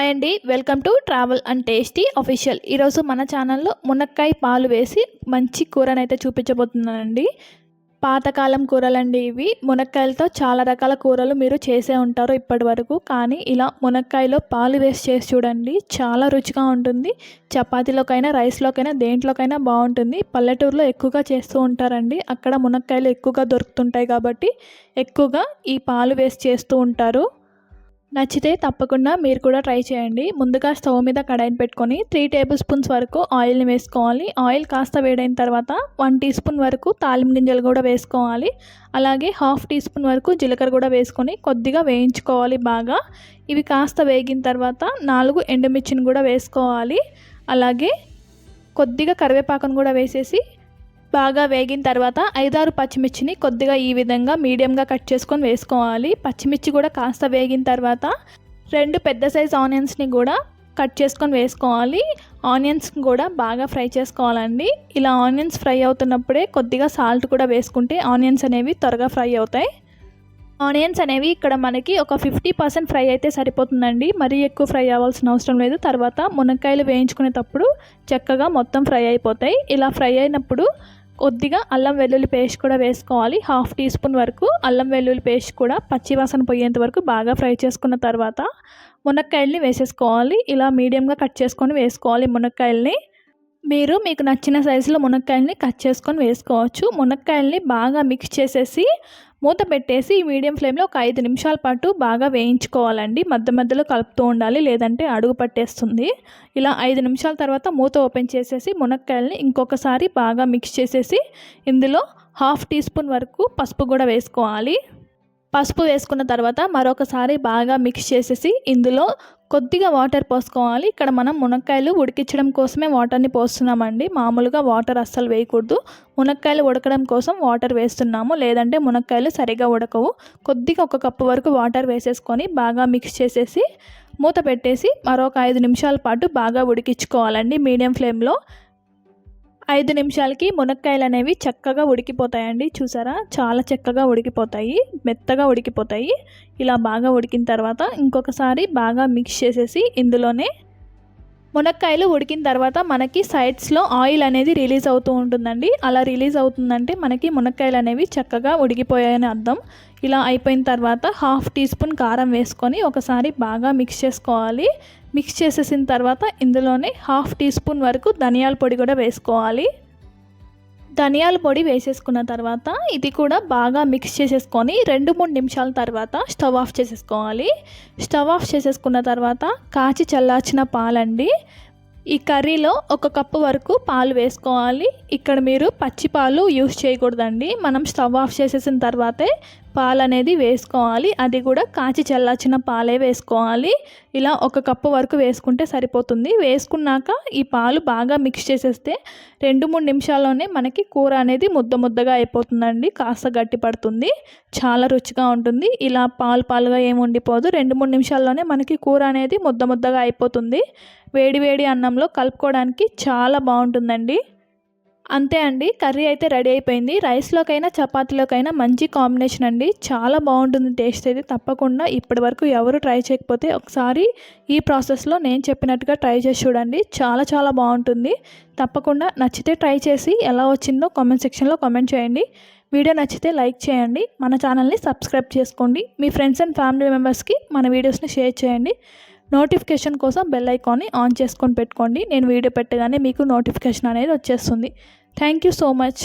Hi అండి. Welcome to travel and tasty official. ఈరోజు మన ఛానల్లో మునక్కాయ పాలు వేసి మంచి కూరనైతే చూపించబోతున్నానండి. పాతకాలం కూరలండి ఇవి. మునక్కాయలతో చాలా రకాల కూరలు మీరు చేసే ఉంటారు ఇప్పటి వరకు. కానీ ఇలా మునక్కాయలో పాలు వేసి చేసి చూడండి. చాలా రుచిగా ఉంటుంది. చపాతీలోకైనా రైస్లోకైనా దేంట్లోకైనా బాగుంటుంది. పల్లెటూరులో ఎక్కువగా చేస్తూ ఉంటారండి. అక్కడ మునక్కాయలు ఎక్కువగా దొరుకుతుంటాయి కాబట్టి ఎక్కువగా ఈ పాలు వేసి చేస్తూ ఉంటారు. నచ్చితే తప్పకుండా మీరు కూడా ట్రై చేయండి. ముందుగా స్టవ్ మీద కడాయిని పెట్టుకొని త్రీ టేబుల్ స్పూన్స్ వరకు ఆయిల్ని వేసుకోవాలి. ఆయిల్ కాస్త వేడైన తర్వాత వన్ టీ స్పూన్ వరకు తాలిం గింజలు కూడా వేసుకోవాలి. అలాగే హాఫ్ టీ స్పూన్ వరకు జీలకర్ర కూడా వేసుకొని కొద్దిగా వేయించుకోవాలి బాగా. ఇవి కాస్త వేగిన తర్వాత నాలుగు ఎండుమిర్చిని కూడా వేసుకోవాలి. అలాగే కొద్దిగా కరివేపాకును కూడా వేసేసి బాగా వేగిన తర్వాత ఐదారు పచ్చిమిర్చిని కొద్దిగా ఈ విధంగా మీడియంగా కట్ చేసుకొని వేసుకోవాలి. పచ్చిమిర్చి కూడా కాస్త వేగిన తర్వాత రెండు పెద్ద సైజ్ ఆనియన్స్ని కూడా కట్ చేసుకొని వేసుకోవాలి. ఆనియన్స్ కూడా బాగా ఫ్రై చేసుకోవాలండి. ఇలా ఆనియన్స్ ఫ్రై అవుతున్నప్పుడే కొద్దిగా సాల్ట్ కూడా వేసుకుంటే ఆనియన్స్ అనేవి త్వరగా ఫ్రై అవుతాయి. ఆనియన్స్ అనేవి ఇక్కడ మనకి ఒక ఫిఫ్టీ పర్సెంట్ ఫ్రై అయితే సరిపోతుందండి. మరీ ఎక్కువ ఫ్రై అవ్వాల్సిన అవసరం లేదు. తర్వాత మునక్కాయలు వేయించుకునేటప్పుడు చక్కగా మొత్తం ఫ్రై అయిపోతాయి. ఇలా ఫ్రై అయినప్పుడు కొద్దిగా అల్లం వెల్లుల్లి పేస్ట్ కూడా వేసుకోవాలి. హాఫ్ టీ స్పూన్ వరకు అల్లం వెల్లుల్లి పేస్ట్ కూడా పచ్చివాసన పోయేంత వరకు బాగా ఫ్రై చేసుకున్న తర్వాత మునక్కాయల్ని వేసేసుకోవాలి. ఇలా మీడియంగా కట్ చేసుకొని వేసుకోవాలి మునక్కాయల్ని. మీరు మీకు నచ్చిన సైజులో మునక్కాయల్ని కట్ చేసుకొని వేసుకోవచ్చు. మునక్కాయల్ని బాగా మిక్స్ చేసేసి మూత పెట్టేసి మీడియం ఫ్లేమ్లో ఒక ఐదు నిమిషాల పాటు బాగా వేయించుకోవాలండి. మధ్య మధ్యలో కలుపుతూ ఉండాలి లేదంటే అడుగు పట్టేస్తుంది. ఇలా ఐదు నిమిషాల తర్వాత మూత ఓపెన్ చేసేసి మునక్కాయల్ని ఇంకొకసారి బాగా మిక్స్ చేసేసి ఇందులో హాఫ్ టీ స్పూన్ వరకు పసుపు కూడా వేసుకోవాలి. పసుపు వేసుకున్న తర్వాత మరొకసారి బాగా మిక్స్ చేసేసి ఇందులో కొద్దిగా వాటర్ పోసుకోవాలి. ఇక్కడ మనం మునక్కాయలు ఉడికించడం కోసమే వాటర్ని పోస్తున్నామండి. మామూలుగా వాటర్ అస్సలు వేయకూడదు. మునక్కాయలు ఉడకడం కోసం వాటర్ వేస్తున్నాము. లేదంటే మునక్కాయలు సరిగా ఉడకవు. కొద్దిగా ఒక కప్పు వరకు వాటర్ వేసేసుకొని బాగా మిక్స్ చేసేసి మూత పెట్టేసి మరొక ఐదు నిమిషాల పాటు బాగా ఉడికించుకోవాలండి మీడియం ఫ్లేమ్లో. ఐదు నిమిషాలకి మునక్కాయలు అనేవి చక్కగా ఉడికిపోతాయండి. చూసారా? చాలా చక్కగా ఉడికిపోతాయి. మెత్తగా ఉడికిపోతాయి. ఇలా బాగా ఉడికిన తర్వాత ఇంకొకసారి బాగా మిక్స్ చేసేసి ఇందులోనే మునక్కాయలు ఉడికిన తర్వాత మనకి సైడ్స్లో ఆయిల్ అనేది రిలీజ్ అవుతూ ఉంటుందండి. అలా రిలీజ్ అవుతుందంటే మనకి మునక్కాయలు అనేవి చక్కగా ఉడికిపోయాయని అర్థం. ఇలా అయిపోయిన తర్వాత హాఫ్ టీ స్పూన్ కారం వేసుకొని ఒకసారి బాగా మిక్స్ చేసుకోవాలి. మిక్స్ చేసేసిన తర్వాత ఇందులోనే హాఫ్ టీ స్పూన్ వరకు ధనియాల పొడి కూడా వేసుకోవాలి. ధనియాల పొడి వేసేసుకున్న తర్వాత ఇది కూడా బాగా మిక్స్ చేసేసుకొని రెండు మూడు నిమిషాల తర్వాత స్టవ్ ఆఫ్ చేసేసుకోవాలి. స్టవ్ ఆఫ్ చేసేసుకున్న తర్వాత కాచి చల్లార్చిన పాలండి. ఈ కర్రీలో ఒక కప్పు వరకు పాలు వేసుకోవాలి. ఇక్కడ మీరు పచ్చి పాలు యూస్ చేయకూడదండి. మనం స్టవ్ ఆఫ్ చేసేసిన తర్వాతే పాలు అనేది వేసుకోవాలి. అది కూడా కాచి చల్లార్చిన పాలే వేసుకోవాలి. ఇలా ఒక కప్పు వరకు వేసుకుంటే సరిపోతుంది. వేసుకున్నాక ఈ పాలు బాగా మిక్స్ చేసేస్తే రెండు మూడు నిమిషాల్లోనే మనకి కూర అనేది ముద్ద ముద్దగా అయిపోతుందండి. కాస్త గట్టి పడుతుంది. చాలా రుచిగా ఉంటుంది. ఇలా పాలు పాలుగా ఏమి ఉండిపోదు. రెండు మూడు నిమిషాల్లోనే మనకి కూర అనేది ముద్ద ముద్దగా అయిపోతుంది. వేడి వేడి అన్నంలో కలుపుకోవడానికి చాలా బాగుంటుందండి. అంతే అండి కర్రీ అయితే రెడీ అయిపోయింది. రైస్లోకైనా చపాతీలోకైనా మంచి కాంబినేషన్ అండి. చాలా బాగుంటుంది టేస్ట్ అయితే తప్పకుండా. ఇప్పటి వరకు ఎవరు ట్రై చేయకపోతే ఒకసారి ఈ ప్రాసెస్లో నేను చెప్పినట్టుగా ట్రై చేసి చూడండి. చాలా చాలా బాగుంటుంది. తప్పకుండా నచ్చితే ట్రై చేసి ఎలా వచ్చిందో కామెంట్ సెక్షన్లో కామెంట్ చేయండి. వీడియో నచ్చితే లైక్ చేయండి. మన ఛానల్ని సబ్స్క్రైబ్ చేసుకోండి. మీ ఫ్రెండ్స్ అండ్ ఫ్యామిలీ మెంబర్స్కి మన వీడియోస్ని షేర్ చేయండి. నోటిఫికేషన్ కోసం బెల్ ఐకాన్ని ఆన్ చేసుకొని పెట్టుకోండి. నేను వీడియో పెట్టగానే మీకు నోటిఫికేషన్ అనేది వచ్చేస్తుంది. Thank you so much.